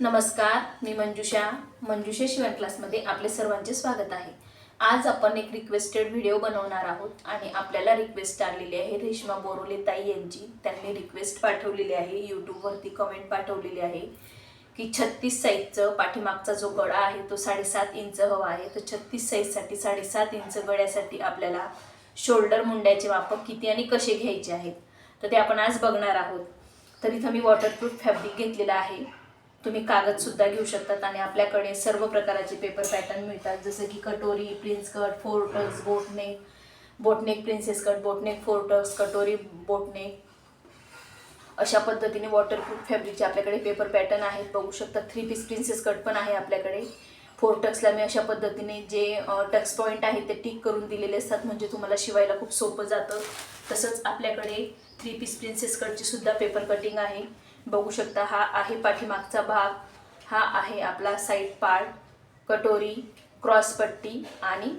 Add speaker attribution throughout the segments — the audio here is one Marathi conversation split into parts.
Speaker 1: नमस्कार मी मंजुषा. मंजुषा शिवण क्लासमध्ये आपले सर्वांचे स्वागत आहे. आज आपण एक रिक्वेस्टेड व्हिडिओ बनवणार आहोत आणि आपल्याला रिक्वेस्ट आलेली आहे रेश्मा बोरोले ताई यांची. त्यांनी रिक्वेस्ट पाठवलेली आहे यूट्यूबवरती कमेंट पाठवलेली आहे की छत्तीस साईजचं पाठीमागचा जो गळा आहे तो साडेसात इंच हवा आहे. तर छत्तीस साईजसाठी साडेसात इंच गळ्यासाठी आपल्याला शोल्डर मुंड्याचे मापक किती आणि कसे घ्यायचे आहेत? तर ते आपण आज बघणार आहोत. तर इथं मी वॉटरप्रूफ फॅब्रिक घेतलेलं आहे. तुम्ही कागदसुद्धा घेऊ शकतात आणि आपल्याकडे सर्व प्रकारचे पेपर पॅटर्न मिळतात. जसं की कटोरी prince cut फोरटक्स boatneck boatneck princess cut boatneck फोरटक्स कटोरी बोटनेक अशा पद्धतीने वॉटरप्रूफ फॅब्रिकचे आपल्याकडे पेपर पॅटर्न आहेत. बघू शकता थ्री पीस प्रिन्सेस कट पण आहे आपल्याकडे. फोर टक्सला मी अशा पद्धतीने जे टक्स पॉईंट आहेत ते टिक करून दिलेले असतात. म्हणजे तुम्हाला शिवायला खूप सोपं जातं. तसंच आपल्याकडे थ्री पीस प्रिन्सेस कटची सुद्धा पेपर कटिंग आहे. बघू शकता हा आहे पाठीमागचा भाग. हा आहे आपला साईड पार्ट कटोरी क्रॉसपट्टी आणि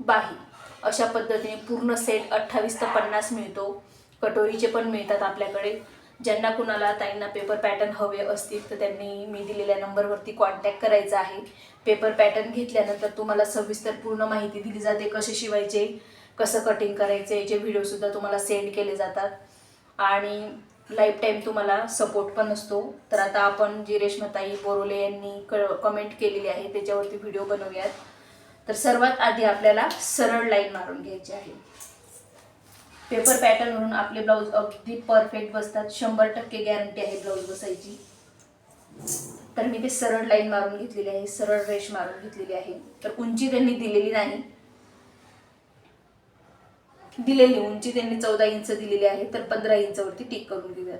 Speaker 1: बाही. अशा पद्धतीने पूर्ण सेट अठ्ठावीस ते पन्नास मिळतो. कटोरीचे पण मिळतात आपल्याकडे. ज्यांना कुणाला ताईंना पेपर पॅटर्न हवे असतील तर त्यांनी मी दिलेल्या नंबरवरती कॉन्टॅक्ट करायचा आहे. पेपर पॅटर्न घेतल्यानंतर तुम्हाला सविस्तर पूर्ण माहिती दिली जाते कसे शिवायचे कसं कटिंग करायचे याचे व्हिडिओसुद्धा तुम्हाला सेंड केले जातात. आणि लाईफ टाईम तुम्हाला सपोर्ट पण असतो. तर आता आपण जी रेश्माताई बोरोले यांनी क कमेंट केलेली आहे त्याच्यावरती व्हिडिओ बनवूयात. तर सर्वात आधी आपल्याला सरळ लाईन मारून घ्यायची आहे. पेपर पॅटर्नवरून आपले ब्लाऊज अगदी परफेक्ट बसतात. शंभर टक्के गॅरंटी आहे ब्लाऊज बसायची. तर मी ते सरळ लाईन मारून घेतलेली आहे सरळ रेश मारून घेतलेली आहे. तर उंची त्यांनी दिलेली नाही दिलेली उंची त्यांनी चौदा इंच दिलेली आहे तर पंधरा इंचवरती टिक करून घेऊयात.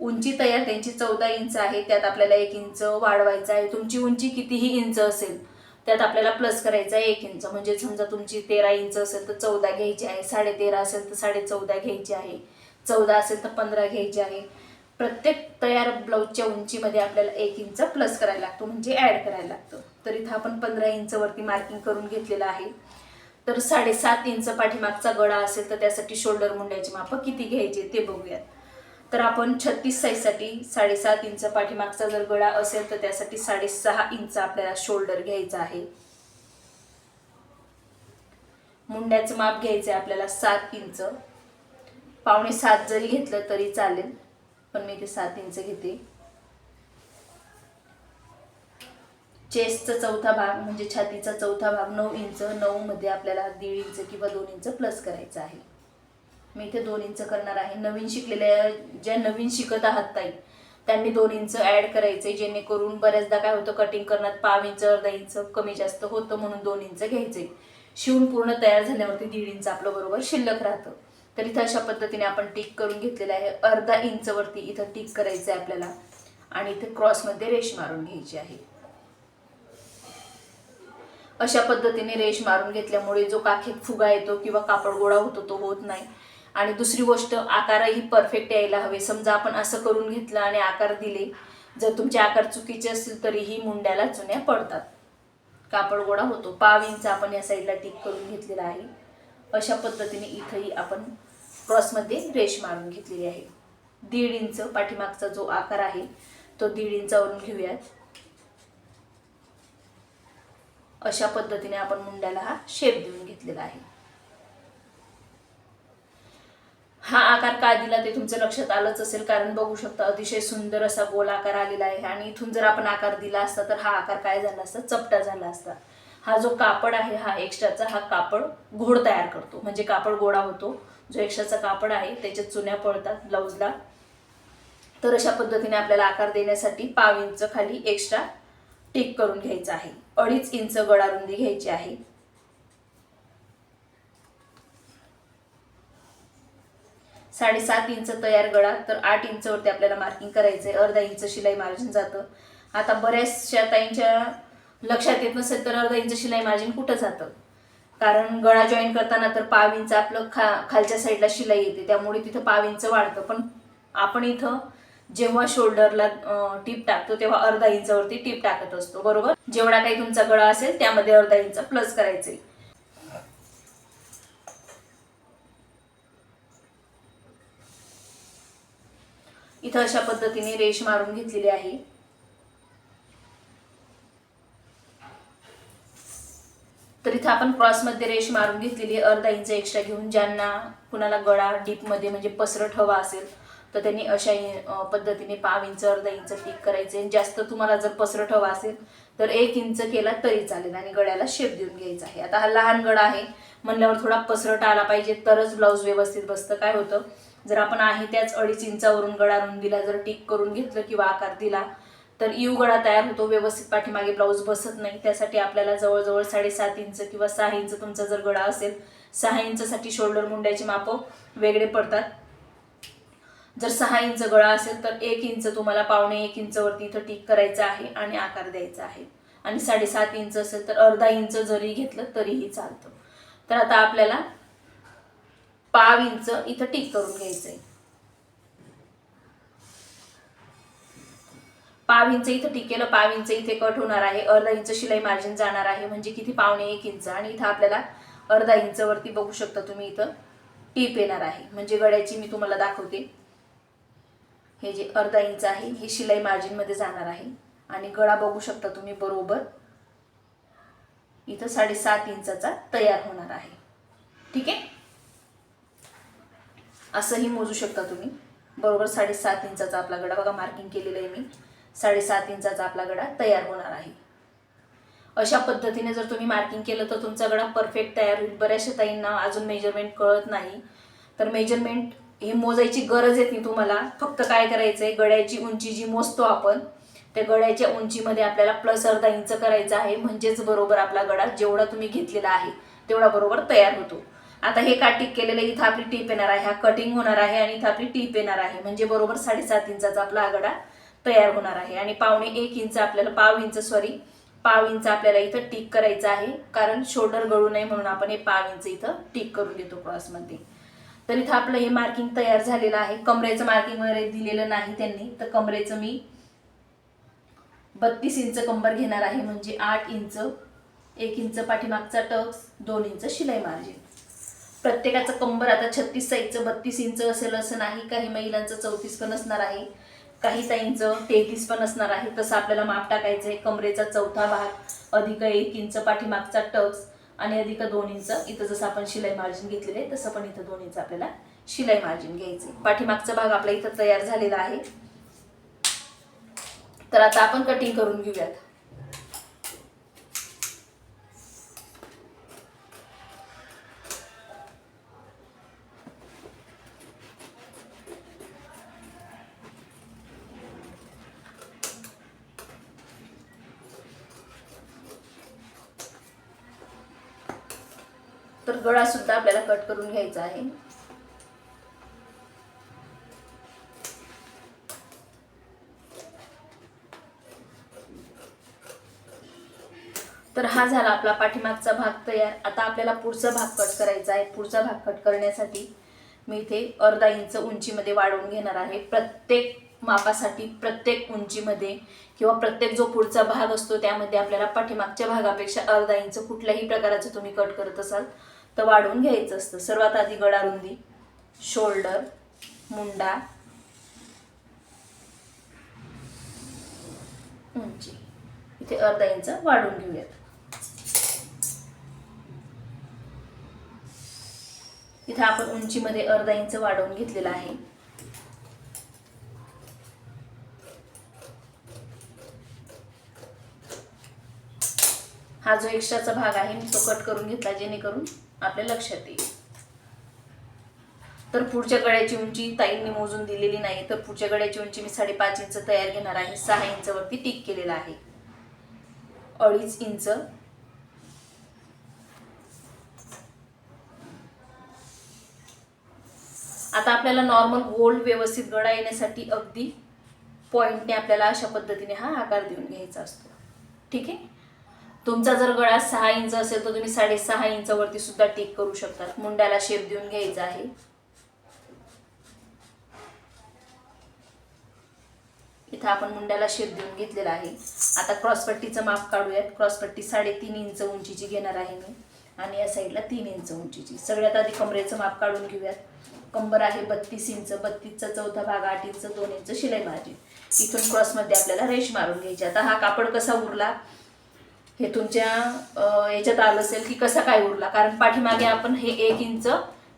Speaker 1: उंची तयार त्यांची चौदा इंच आहे त्यात आपल्याला एक इंच वाढवायचं आहे. तुमची उंची कितीही इंच असेल त्यात आपल्याला प्लस करायचा आहे एक इंच. म्हणजे समजा तुमची तेरा इंच असेल तर चौदा घ्यायची आहे. साडे तेरा असेल तर साडे चौदा घ्यायची आहे. चौदा असेल तर पंधरा घ्यायची आहे. प्रत्येक तयार ब्लाऊजच्या उंचीमध्ये आपल्याला एक इंच प्लस करायला लागतो म्हणजे ॲड करायला लागतं. तर इथं आपण पंधरा इंचवरती मार्किंग करून घेतलेलं आहे. तर साडेसात इंच पाठीमागचा गळा असेल तर त्यासाठी शोल्डर मुंड्याची मापं किती घ्यायचे ते बघूयात. तर आपण छत्तीस साईजसाठी साडेसात इंच पाठीमागचा जर गळा असेल तर त्यासाठी साडेसहा इंच आपल्याला शोल्डर घ्यायचा आहे. मुंड्याचं माप घ्यायचं आहे आपल्याला सात इंच. पावणे सात जरी घेतलं तरी चालेल पण मी ते सात इंच घेते. चेस्टचा चौथा भाग म्हणजे छातीचा चौथा भाग नऊ इंच नऊमध्ये आपल्याला दीड इंच किंवा दोन इंच प्लस करायचं आहे. मी इथे दोन इंच करणार आहे. नवीन शिकलेल्या ज्या नवीन शिकत आहात ताई त्यांनी दोन इंच ॲड करायचे जेणेकरून बऱ्याचदा काय होतं कटिंग करण्यात पाव इंच अर्धा इंच कमी जास्त होतं म्हणून दोन इंच घ्यायचे. शिवून पूर्ण तयार झाल्यावरती दीड इंच आपलं बरोबर शिल्लक राहतं. तर इथं अशा पद्धतीने आपण टिक करून घेतलेलं आहे. अर्धा इंचवरती इथं टिक करायचं आहे आपल्याला. आणि इथे क्रॉसमध्ये रेश मारून घ्यायची आहे. अशा पद्धतीने रेश मारून घेतल्यामुळे जो काखेत फुगा येतो किंवा कापड गोळा होतो तो होत नाही. आणि दुसरी गोष्ट आकारही परफेक्ट यायला हवे. समजा आपण असं करून घेतलं आणि आकार दिले जर तुमचे आकार चुकीचे असतील तरीही मुंड्याला चुन्या पडतात. कापड गोळा होतो. पाव इंच आपण या साईडला टिक करून घेतलेला आहे. अशा पद्धतीने इथंही आपण क्रॉसमध्ये रेश मारून घेतलेली आहे. दीड इंच पाठीमागचा जो आकार आहे तो दीड इंचावरून घेऊयात. अशा पद्धतीने आपण मुंड्याला हा शेप देऊन घेतलेला आहे. हा आकार का दिला ते तुमचं लक्षात आलंच असेल कारण बघू शकता अतिशय सुंदर असा गोल आकार आलेला आहे. आणि इथून जर आपण आकार दिला असता तर हा आकार काय झाला असता? चपटा झाला असता. हा जो कापड आहे हा एक्स्ट्राचा हा कापड घोड तयार करतो. म्हणजे कापड गोडा होतो. जो एक्स्ट्राचा कापड आहे त्याच्यात चुन्या पडतात ब्लाऊजला. तर अशा पद्धतीने आपल्याला आकार देण्यासाठी पाव इंच खाली एक्स्ट्रा टिक करून घ्यायचं आहे. अडीच इंच गळारुंदी घ्यायची आहे. साडेसात इंच तयार गळा तर आठ इंचवरती आपल्याला मार्किंग करायचं आहे अर्धा इंच शिलाई मार्जिन जातं. आता बऱ्याचशा ताईंच्या लक्षात येत नसेल तर अर्धा इंच शिलाई मार्जिन कुठं जातं? कारण गळा जॉईन करताना तर पाव इंच आपलं खा खालच्या साईडला शिलाई येते. त्यामुळे तिथं पाव इंच वाढतं. पण आपण इथं जेव्हा शोल्डरला टीप टाकतो तेव्हा अर्धा इंचावरती टीप टाकत असतो बरोबर? जेवढा काही तुमचा गळा असेल त्यामध्ये अर्धा इंच प्लस करायचे. इथं अशा पद्धतीने रेश मारून घेतलेली आहे. तर इथं आपण क्रॉसमध्ये रेश मारून घेतलेली अर्धा इंच एक्स्ट्रा घेऊन ज्यांना कुणाला गळा डीपमध्ये म्हणजे पसरट हवा असेल तर त्यांनी अशा पद्धतीने पाव इंच अर्धा इंच टिक करायचे. आणि जास्त तुम्हाला जर पसरट हवा असेल तर एक इंच केला तरी चालेल आणि गळ्याला शेप देऊन घ्यायचा आहे. आता हा लहान गळा आहे. म्हणल्यावर थोडा पसरट आला पाहिजे. तरच ब्लाऊज व्यवस्थित बसतं. काय होतं? जर आपण आहे त्याच अडीच इंचावरून गळा रुंदीला जर टिक करून घेतलं किंवा आकार दिला तर यू गळा तयार होतो. व्यवस्थित पाठीमागे ब्लाऊज बसत नाही. त्यासाठी आपल्याला जवळजवळ साडेसात इंच किंवा सहा इंच तुमचा जर गळा असेल सहा इंचसाठी शोल्डर मुंड्याची मापं वेगळे पडतात. जर सहा इंच गळा असेल तर एक इंच तुम्हाला पावणे एक इंचवरती इथं टिक करायचं आहे आणि आकार द्यायचा आहे. आणि साडेसात इंच असेल तर अर्धा इंच जरी घेतलं तरीही चालतं. तर आता आपल्याला पाव इंच इथं टिक करून घ्यायचं आहे पाव इंच इथं टिक केलं पाव इंच इथे कट होणार आहे. अर्धा इंच शिलाई मार्जिन जाणार आहे. म्हणजे किती? पावणे एक इंच. आणि इथं आपल्याला अर्धा इंचवरती बघू शकता तुम्ही इथं टीप येणार आहे. म्हणजे गड्याची मी तुम्हाला दाखवते. हे जे अर्धा इंच आहे हे शिलाई मार्जिनमध्ये जाणार आहे. आणि गळा बघू शकता तुम्ही बरोबर. इथं साडेसात इंचाचा तयार होणार आहे. ठीक आहे? असंही मोजू शकता तुम्ही. बरोबर साडेसात इंचाचा आपला गडा बघा मार्किंग केलेलं आहे मी. साडेसात इंचाचा आपला गडा तयार होणार आहे. अशा पद्धतीने जर तुम्ही मार्किंग केलं तर तुमचा गडा परफेक्ट तयार होईल. बऱ्याचशा ताईंना अजून मेजरमेंट कळत नाही. तर मेजरमेंट हे मोजायची गरज येत नाही तुम्हाला. फक्त काय करायचं आहे गड्याची उंची जी मोजतो आपण त्या गड्याच्या उंचीमध्ये आपल्याला प्लस अर्धा इंच करायचं आहे. म्हणजेच बरोबर आपला गडा जेवढा तुम्ही घेतलेला आहे तेवढा बरोबर तयार होतो. आता हे काटिक केलेलं आहे, इथं आपली टीप येणार आहे. हा कटिंग होणार आहे आणि इथं आपली टीप येणार आहे. म्हणजे बरोबर साडेसात इंचाचा आपला हा गडा तयार होणार आहे. आणि पावणे एक इंच आपल्याला पाव इंच सॉरी पाव इंच आपल्याला इथं टीक करायचं आहे. कारण शोल्डर गळू नये म्हणून आपण हे पाव इंच इथं टीक करून घेतो क्रॉसमध्ये तर इथं आपलं हे मार्किंग तयार झालेलं आहे. कमरेचं मार्किंग वगैरे दिलेलं नाही त्यांनी. तर कमरेचं मी बत्तीस इंच कंबर घेणार आहे. म्हणजे आठ इंच एक इंच पाठीमागचा टक्स दोन इंच शिलाई मार्जिन प्रत्येकाचं कंबर आता छत्तीस साईजचं बत्तीस इंच असेल असं नाही. काही महिलांचं चौतीस पण असणार आहे. काही ताईंचं तेहतीस पण असणार आहे. तसं आपल्याला माप टाकायचं आहे कमरेचा चौथा भाग अधिक एक इंच पाठीमागचा टक्स आणि अधिक दोन इंच. इथं जसं आपण शिलाई मार्जिन घेतलेलं आहे तसं पण इथं दोन इंच आपल्याला शिलाई मार्जिन घ्यायचे पाठीमागचा भाग आपला इथं तयार झालेला आहे. तर आता आपण कटिंग करून घेऊयात. तर गळा सुद्धा आपल्याला कट करून घ्यायचा आहे. तर हा झाला आपला पाठीमागचा भाग तयार. आता आपल्याला पुढचा भाग कट करायचा आहे. पुढचा भाग कट करण्यासाठी मी इथे अर्धा इंच उंचीमध्ये वाढवून घेणार आहे. प्रत्येक मापासाठी प्रत्येक उंचीमध्ये किंवा प्रत्येक जो पुढचा भाग असतो त्यामध्ये आपल्याला पाठीमागच्या भागापेक्षा अर्धा इंच कुठल्याही प्रकाराचं तुम्ही कट करत असाल तर वाढवून घ्यायचं असतं. सर्वात आधी गळा रुंदी शोल्डर मुंडा उंची. इथे अर्धा इंच वाढवून घेऊयात. इथे आपण उंचीमध्ये अर्धा इंच वाढवून घेतलेला आहे. हा जो एक्स्ट्राचा भाग आहे मी तो कट करून घेतला जेणेकरून आपल्या लक्षात येईल. तर पुढच्या गळ्याची उंची ताईंनी मोजून दिलेली नाही तर पुढच्या गळ्याची उंची मी साडेपाच इंच तयार घेणार आहे सहा इंचवरती टिक केलेला आहे. अडीच इंच. आता आपल्याला नॉर्मल गोल व्यवस्थित गळा येण्यासाठी अगदी पॉईंटने आपल्याला अशा पद्धतीने हा आकार देऊन घ्यायचा असतो. ठीक आहे? तुमचा जर गळा सहा इंच असेल तर तुम्ही साडेसहा इंचावरती सुद्धा टिक करू शकता. मुंड्याला शेप देऊन घ्यायचा आहे. इथं आपण मुंड्याला शेप देऊन घेतलेला आहे. आता क्रॉसपट्टीचं माप काढूयात. क्रॉसपट्टी साडेतीन इंच उंचीची घेणार आहे मी. आणि या साईडला तीन इंच उंचीची. सगळ्यात आधी कमरेचं माप काढून घेऊयात. कंबर आहे बत्तीस इंच. बत्तीसचा चौथा भाग आठ इंच दोन इंच शिलाई भाजी. इथून क्रॉसमध्ये आपल्याला रेश मारून घ्यायची. आता हा कापड कसा उरला? हे तुमच्या याच्यात आलं असेल की कसा काय उरला? कारण पाठीमागे आपण हे एक इंच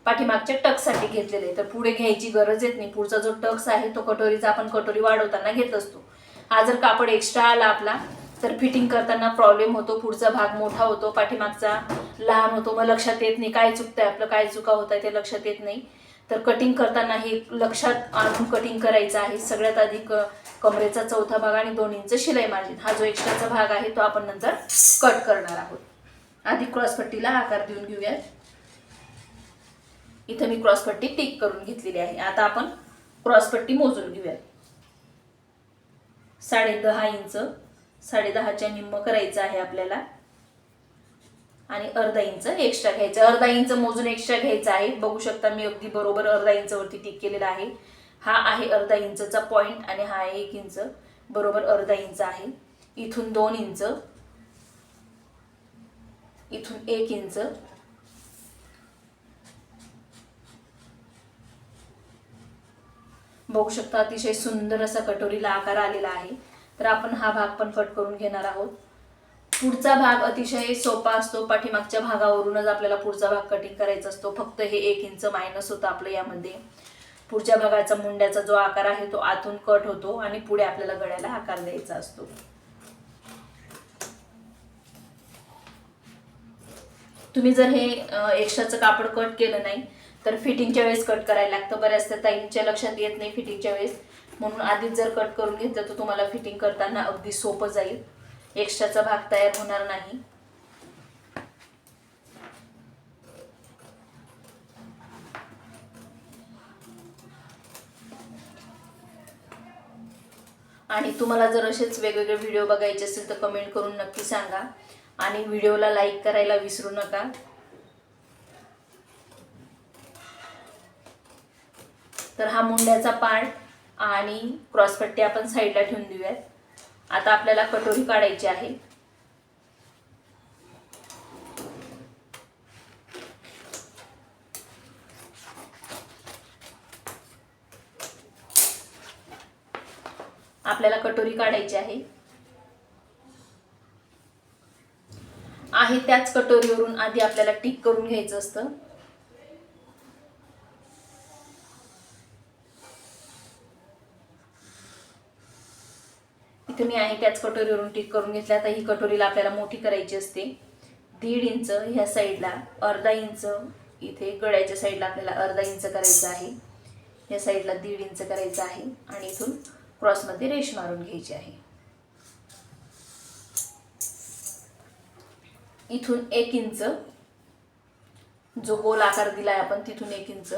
Speaker 1: पाठीमागच्या टकसाठी घेतलेले आहे. तर पुढे घ्यायची गरज येत नाही. पुढचा जो टक्स आहे तो कटोरीचा आपण कटोरी वाढवताना घेत असतो. हा जर कापड एक्स्ट्रा आला आपला तर फिटिंग करताना प्रॉब्लेम होतो. पुढचा भाग मोठा होतो. पाठीमागचा लहान होतो. मग लक्षात येत नाही. काय चुकतंय आपलं? काय चुका होत आहे ते लक्षात येत नाही. तर कटिंग करताना हे लक्षात आणून कटिंग करायचं आहे. सगळ्यात आधी कमरेचा चौथा भाग आणि दोन इंच शिलाई मार्जिन हा जो एक्स्ट्राचा भाग आहे तो आपण नंतर कट करणार आहोत. आधी क्रॉसपट्टीला आकार देऊन घेऊयात इथं मी क्रॉसपट्टी टिक करून घेतलेली आहे. आता आपण क्रॉसपट्टी मोजून घेऊयात साडे दहा इंच साडे दहाच्या निम्म करायचं आहे आपल्याला. आणि अर्धा इंच एक्स्ट्रा घ्यायचं. अर्धा इंच मोजून एक्स्ट्रा घ्यायचं आहे. बघू शकता मी अगदी बरोबर अर्धा इंचवरती टिक केलेला आहे. हा आहे अर्धा इंचचा पॉईंट आणि हा आहे एक इंच. बरोबर अर्धा इंच आहे. इथून दोन इंच. इथून एक इंच. बघू शकता अतिशय सुंदर असा कटोरीला आकार आलेला आहे. तर आपण हा भाग पण कट करून घेणार आहोत. पुढचा भाग अतिशय सोपा असतो. पाठीमागच्या भागावरूनच आपल्याला पुढचा भाग कटिंग करायचा असतो. फक्त हे एक इंच मायनस होतं आपलं यामध्ये. पुढच्या भागाचा मुंड्याचा जो आकार आहे तो आतून कट होतो आणि पुढे आपल्याला गळ्याला आकार द्यायचा असतो. तुम्ही जर हे एक्स्ट्राचं कापड कट केलं नाही तर फिटिंगच्या वेळेस कट करायला लागतं. बऱ्याचदा ताईंच्या लक्षात येत नाही फिटिंगच्या वेळेस. म्हणून आधीच जर कट करून घेतलं तर तुम्हाला फिटिंग करताना अगदी सोपं जाईल. एक्स्ट्राचा भाग तयार होणार नाही. आणि तुम्हाला जर असेच वेगवेगळे व्हिडिओ बघायचे असेल तर कमेंट करून नक्की सांगा. आणि व्हिडिओला लाईक करायला विसरू नका. तर हा मुंड्याचा पार्ट आणि क्रॉसपट्टी आपण साईडला ठेवून देऊयात. आता आपल्याला कटोरी काढायची आहे. आपल्याला कटोरी काढायची आहे. आहे त्याच कटोरीवरून आधी आपल्याला टिक करून घ्यायचं असतं. इथं मी आहे त्याच कटोरीवरून टिक करून घेतल्या तर ही कटोरीला आपल्याला मोठी करायची असते. दीड इंच ह्या साईडला अर्धा इंच इथे गळ्याच्या साईडला आपल्याला अर्धा इंच करायचं आहे. या साईडला दीड इंच करायचं आहे आणि इथून क्रॉसमध्ये रेश मारून घ्यायची आहे. इथून एक इंच जो गोल आकार दिला आहे आपण तिथून एक इंच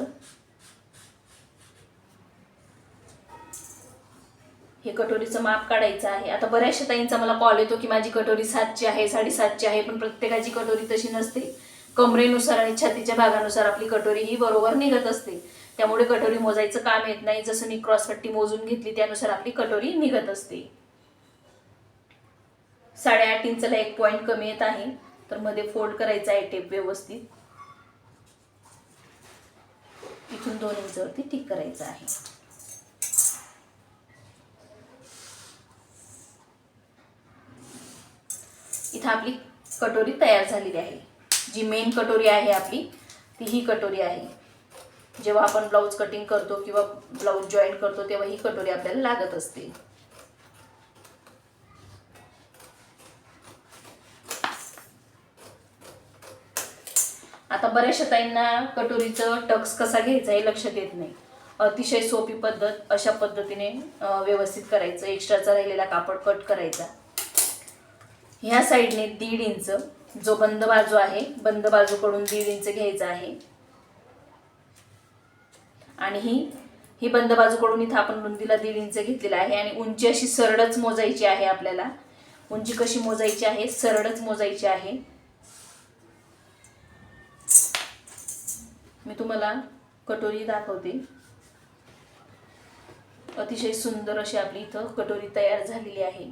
Speaker 1: हे कटोरीचं माप काढायचं आहे. आता बऱ्याचशा ताईंचा मला कॉल येतो की माझी कटोरी सातची आहे साडेसातची आहे पण प्रत्येकाची कटोरी तशी नसते. कमरेनुसार आणि छातीच्या भागानुसार आपली कटोरी ही बरोबर निघत असते. त्यामुळे कटोरी मोजायचं काम येत नाही. जसं मी क्रॉसपट्टी मोजून घेतली त्यानुसार आपली कटोरी निघत असते. साडेआठ इंचला एक पॉईंट कमी येत आहे. तर मध्ये फोल्ड करायचा आहे टेप व्यवस्थित. इथून दोन इंचवरती ठीक करायचं आहे. इथं आपली कटोरी तयार झालेली आहे. जी मेन कटोरी आहे आपली ती ही कटोरी आहे. जेव्हा आपण ब्लाऊज कटिंग करतो किंवा ब्लाऊज जॉईंट करतो तेव्हा ही कटोरी आपल्याला लागत असते. आता बऱ्याचशा ताईंना कटोरीचं टक्स कसा घ्यायचा हे लक्षात येत नाही. अतिशय सोपी पद्धत अशा पद्धतीने व्यवस्थित करायचं. एक्स्ट्राचा राहिलेला कापड कट करायचा. ह्या साईडने दीड इंच जो बंद बाजू आहे बंद बाजूकडून दीड इंच घ्यायचा आहे. आणि ही ही बंद बाजूकडून इथं आपण रुंदीला दीड इंच घेतलेला आहे आणि उंची अशी सरळच मोजायची आहे आपल्याला. उंची कशी मोजायची आहे? सरळच मोजायची आहे. मी तुम्हाला कटोरी दाखवते. अतिशय सुंदर अशी आपली इथं कटोरी तयार झालेली आहे.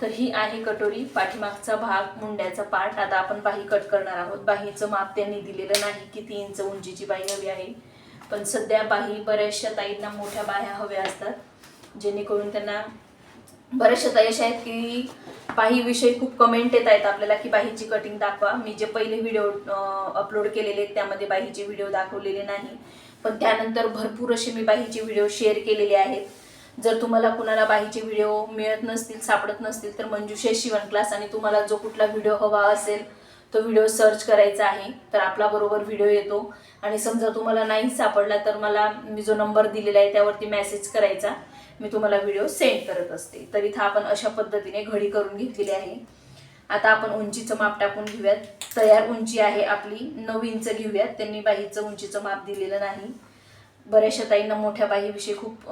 Speaker 1: तर ही आहे कटोरी. पाठीमागचा भाग मुंड्याचा पार्ट. आता आपण बाही कट करणार आहोत. बाहीचं माप त्यांनी दिलेलं नाही किती इंच उंचीची बाही हवी आहे. पण सध्या बाही बऱ्याचशा ताईंना मोठ्या बाह्या हव्या असतात जेणेकरून त्यांना बऱ्याचशा ताई अशा आहेत की बाहीविषयी खूप कमेंट येत आहेत आपल्याला की बाहीची कटिंग दाखवा. मी जे पहिले व्हिडिओ अपलोड केलेले आहेत त्यामध्ये बाहीचे व्हिडिओ दाखवलेले नाही. पण त्यानंतर भरपूर असे मी बाहीचे व्हिडिओ शेअर केलेले आहेत. जर तुम्हाला कुणाला बाहीचे व्हिडिओ मिळत नसतील सापडत नसतील तर मंजुषे शिवण क्लास आणि तुम्हाला जो कुठला व्हिडिओ हवा असेल तो व्हिडिओ सर्च करायचा आहे. तर आपला बरोबर व्हिडिओ येतो. आणि समजा तुम्हाला नाही सापडला तर मला मी जो नंबर दिलेला आहे त्यावरती मेसेज करायचा. मी तुम्हाला व्हिडिओ सेंड करत असते. तर इथं आपण अशा पद्धतीने घडी करून घेतलेली आहे. आता आपण उंचीचं माप टाकून घेऊयात. तयार उंची आहे आपली नऊ इंच घेऊयात. त्यांनी बाहीचं उंचीचं माप दिलेलं नाही. बऱ्याचशा ताईंना मोठ्या बाईविषयी खूप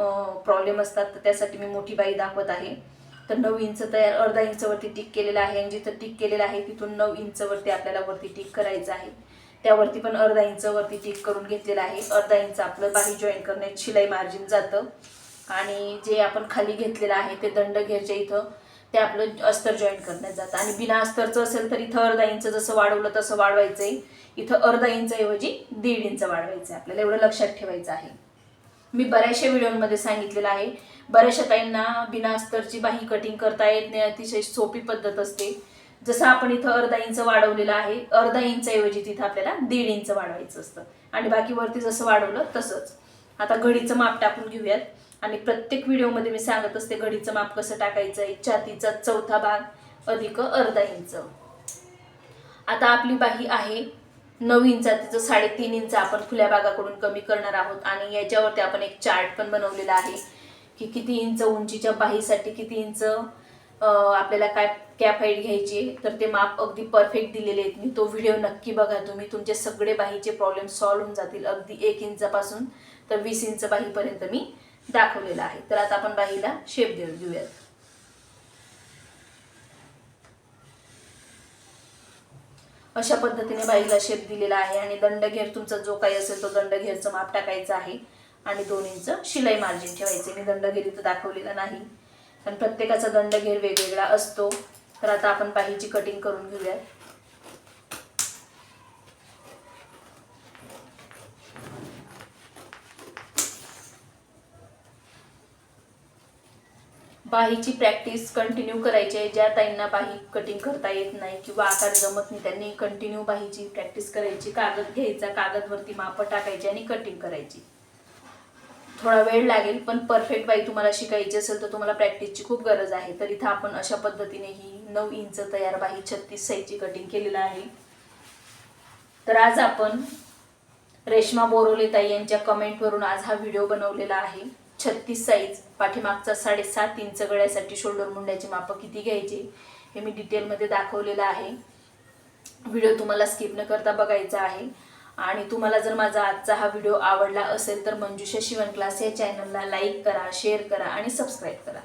Speaker 1: प्रॉब्लेम असतात. तर त्यासाठी मी मोठी बाई दाखवत आहे. तर नऊ इंच तयार अर्धा इंचवरती टिक केलेलं आहे. आणि जिथं टिक केलेलं आहे तिथून नऊ इंचवरती आपल्याला वरती टिक करायचं आहे. त्यावरती पण अर्धा इंचवरती टिक करून घेतलेलं आहे. अर्धा इंच आपलं बाही जॉईन करण्यात शिलाई मार्जिन जातं. आणि जे आपण खाली घेतलेलं आहे ते दंड घेरच्या इथं ते आपलं अस्तर जॉईन करण्यात जातं. आणि बिना अस्तरचं असेल तर इथं अर्धा इंच जसं वाढवलं तसं वाढवायचं आहे इथं अर्धा इंच ऐवजी दीड इंच वाढवायचं आहे आपल्याला एवढं लक्षात ठेवायचं आहे. मी बऱ्याचशा व्हिडिओमध्ये सांगितलेलं आहे. बऱ्याचशा ताईंना बिना अस्तरची बाही कटिंग करता येत नाही. अतिशय सोपी पद्धत असते. जसं आपण इथं अर्धा इंच वाढवलेलं आहे अर्धा इंच ऐवजी तिथं आपल्याला दीड इंच वाढवायचं असतं. आणि बाकी वरती जसं वाढवलं तसंच. आता घडीचं माप टाकून घेऊयात. आणि प्रत्येक व्हिडिओमध्ये मी सांगत असते घडीचं माप कसं टाकायचं आहे छातीचा चौथा भाग अधिक अर्धा इंच. आता आपली बाही आहे नऊ इंचा तिचं साडेतीन इंच आपण खुल्या भागाकडून कमी करणार आहोत आणि याच्यावरती आपण एक चार्ट पण बनवलेला आहे की किती इंच उंचीच्या बाहीसाठी किती इंच आपल्याला काय कॅप हाईट घ्यायची तर ते माप अगदी परफेक्ट दिलेले आहेत. मी तो व्हिडिओ नक्की बघा तुम्ही. तुमचे सगळे बाहीचे प्रॉब्लेम सॉल्व्ह होऊन जातील अगदी एक इंचापासून तर वीस इंच बाहीपर्यंत मी दाखवलेला आहे. तर आता आपण बाहीला शेप देऊ देऊयात. अशा पद्धतीने बाईला शेप दिलेला आहे आणि दंडघेर तुमचा जो काही असेल तो दंडघेरचं माप टाकायचं आहे आणि दोन इंच शिलाई मार्जिन ठेवायचे. मी दंडघेर इथं दाखवलेला नाही. कारण प्रत्येकाचा दंडघेर वेगवेगळा असतो. तर आता आपण बाहीची कटिंग करून घेऊयात. बाहीची प्रॅक्टिस कंटिन्यू करायची आहे. ज्या ताईंना बाही कटिंग करता येत नाही किंवा आकार जमत नाही त्यांनी कंटिन्यू बाहीची प्रॅक्टिस करायची. कागद घ्यायचा कागदवरती मापं टाकायची आणि कटिंग करायची. थोडा वेळ लागेल पण परफेक्ट बाई तुम्हाला शिकायची असेल तर तुम्हाला प्रॅक्टिसची खूप गरज आहे. तर इथं आपण अशा पद्धतीने ही नऊ इंच तयार बाही छत्तीस साईजची कटिंग केलेलं आहे. तर आज आपण रेश्मा बोरोले ताई यांच्या कमेंटवरून आज हा व्हिडिओ बनवलेला आहे. छत्तीस साईज पाठीमागचा साडेसात इंच गळ्यासाठी शोल्डर मुंड्याची मापं किती घ्यायची हे मी डिटेलमध्ये दाखवलेलं आहे. व्हिडिओ तुम्हाला स्किप न करता बघायचा आहे. आणि तुम्हाला जर माझा आजचा हा व्हिडिओ आवडला असेल तर मंजुषा शिवण क्लास या चॅनलला लाईक करा शेअर करा आणि सबस्क्राईब करा.